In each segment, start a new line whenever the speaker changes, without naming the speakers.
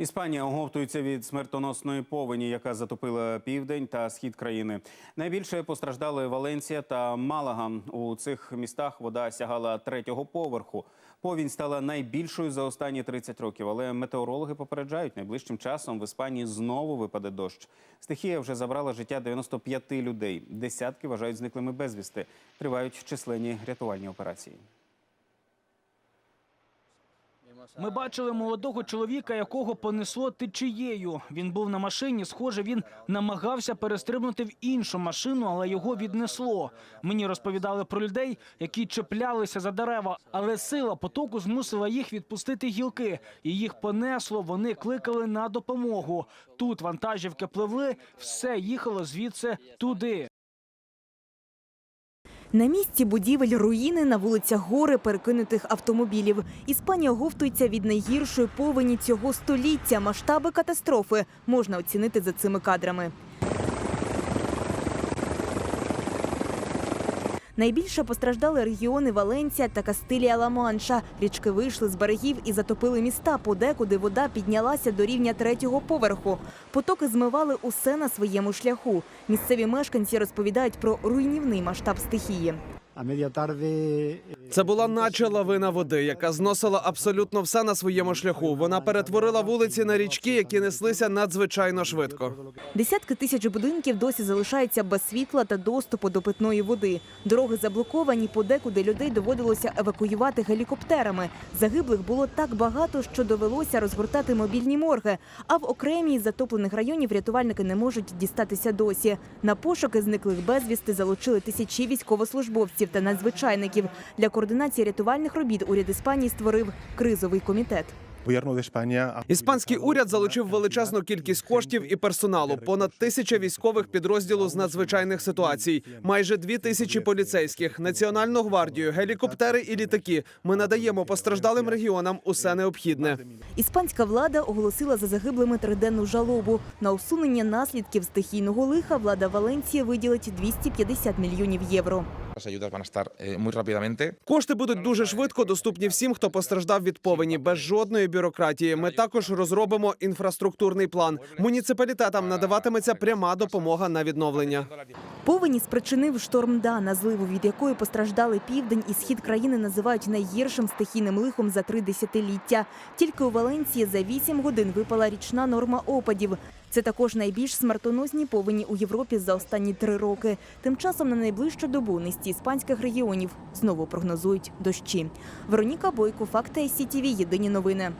Іспанія оговтується від смертоносної повені, яка затопила південь та схід країни. Найбільше постраждали Валенсія та Малага. У цих містах вода сягала третього поверху. Повінь стала найбільшою за останні 30 років, але метеорологи попереджають, найближчим часом в Іспанії знову випаде дощ. Стихія вже забрала життя 95 людей. Десятки вважають зниклими безвісти. Тривають численні рятувальні операції.
Ми бачили молодого чоловіка, якого понесло течією. Він був на машині. Схоже, він намагався перестрибнути в іншу машину, але його віднесло. Мені розповідали про людей, які чіплялися за дерева, але сила потоку змусила їх відпустити гілки. І їх понесло. Вони кликали на допомогу. Тут вантажівки пливли, все їхало звідси туди.
На місці будівель руїни на вулицях гори перекинутих автомобілів. Іспанія говтується від найгіршої повені цього століття. Масштаби катастрофи можна оцінити за цими кадрами. Найбільше постраждали регіони Валенція та Кастилія-Ла-Манша. Річки вийшли з берегів і затопили міста. Подекуди вода піднялася до рівня третього поверху. Потоки змивали усе на своєму шляху. Місцеві мешканці розповідають про руйнівний масштаб стихії.
Це була наче лавина води, яка зносила абсолютно все на своєму шляху. Вона перетворила вулиці на річки, які неслися надзвичайно швидко.
Десятки тисяч будинків досі залишаються без світла та доступу до питної води. Дороги заблоковані, подекуди людей доводилося евакуювати гелікоптерами. Загиблих було так багато, що довелося розгортати мобільні морги. А в окремій затоплених районів рятувальники не можуть дістатися досі. На пошуки зниклих безвісти залучили тисячі військовослужбовців та надзвичайників. Для координації рятувальних робіт уряд Іспанії створив кризовий комітет.
Іспанський уряд залучив величезну кількість коштів і персоналу. Понад тисяча військових підрозділу з надзвичайних ситуацій, майже дві тисячі поліцейських, національну гвардію, гелікоптери і літаки. Ми надаємо постраждалим регіонам усе необхідне.
Іспанська влада оголосила за загиблими триденну жалобу. На усунення наслідків стихійного лиха влада Валенції виділить 250 мільйонів євро.
Las ayudas van a estar eh, muy rápidamente.
Кошти будуть дуже швидко доступні всім, хто постраждав від повені, без жодної бюрократії. Ми також розробимо інфраструктурний план. Муніципалітетам надаватиметься пряма допомога на відновлення.
Повені спричинив шторм Дана, зливу від якої постраждали південь і схід країни називають найгіршим стихійним лихом за три десятиліття. Тільки у Валенції за вісім годин випала річна норма опадів. Це також найбільш смертоносні повені у Європі за останні три роки. Тим часом на найближчу добу низці іспанських регіонів знову прогнозують дощі. Вероніка Бойко, Факти СІТІВІ, Єдині новини.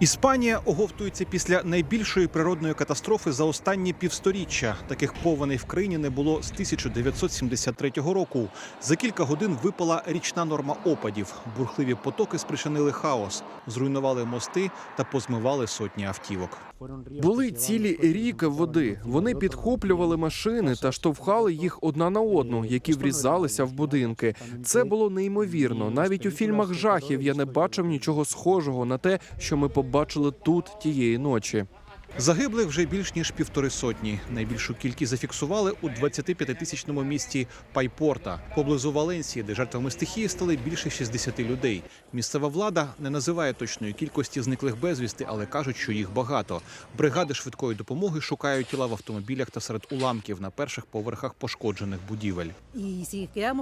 Іспанія оговтується після найбільшої природної катастрофи за останні півсторіччя. Таких повеней в країні не було з 1973 року. За кілька годин випала річна норма опадів. Бурхливі потоки спричинили хаос, зруйнували мости та позмивали сотні автівок.
Були цілі ріки води. Вони підхоплювали машини та штовхали їх одна на одну, які врізалися в будинки. Це було неймовірно. Навіть у фільмах жахів я не бачив нічого схожого на те, що ми побачили тут тієї ночі.
Загиблих вже більш ніж півтори сотні. Найбільшу кількість зафіксували у 25-тисячному місті Пайпорта поблизу Валенсії, де жертвами стихії стали більше 60 людей. Місцева влада не називає точної кількості зниклих безвісти, але кажуть, що їх багато. Бригади швидкої допомоги шукають тіла в автомобілях та серед уламків на перших поверхах пошкоджених будівель.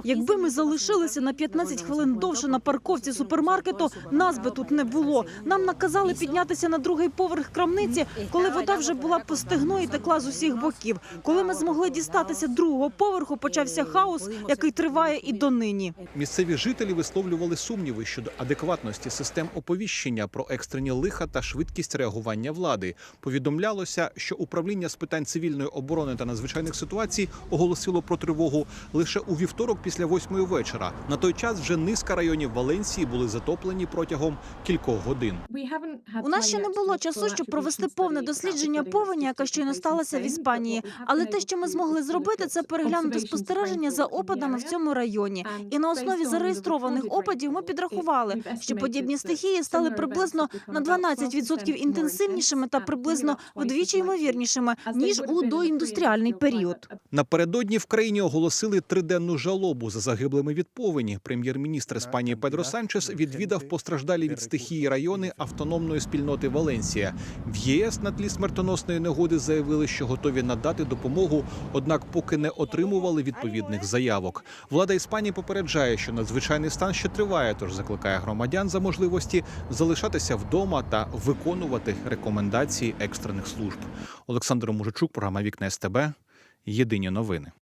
Якби ми залишилися на 15 хвилин довше на парковці супермаркету, нас би тут не було. Нам наказали піднятися на другий поверх крамниці, коли вода вже була по стегно і текла з усіх боків. Коли ми змогли дістатися другого поверху, почався хаос, який триває і донині.
Місцеві жителі висловлювали сумніви щодо адекватності систем оповіщення про екстрені лиха та швидкість реагування влади. Повідомлялося, що управління з питань цивільної оборони та надзвичайних ситуацій оголосило про тривогу лише у вівторок після восьмої вечора. На той час вже низка районів Валенсії були затоплені протягом кількох годин.
У нас ще не було часу, щоб провести повне дослідження повені, яка щойно сталася в Іспанії. Але те, що ми змогли зробити, це переглянути спостереження за опадами в цьому районі. І на основі зареєстрованих опадів ми підрахували, що подібні стихії стали приблизно на 12% інтенсивнішими та приблизно вдвічі ймовірнішими ніж у доіндустріальний період.
Напередодні в країні оголосили триденну жалобу за загиблими від повені. Прем'єр-міністр Іспанії Педро Санчес відвідав постраждалі від стихії райони автономної спільноти Валенсія. В ЄС на тлі смертоносної негоди заявили, що готові надати допомогу, однак поки не отримували відповідних заявок. Влада Іспанії попереджає, що надзвичайний стан ще триває, тож закликає громадян за можливості залишатися вдома та виконувати рекомендації екстрених служб. Олександр Мужичук, програма Вікна СТБ. Єдині новини.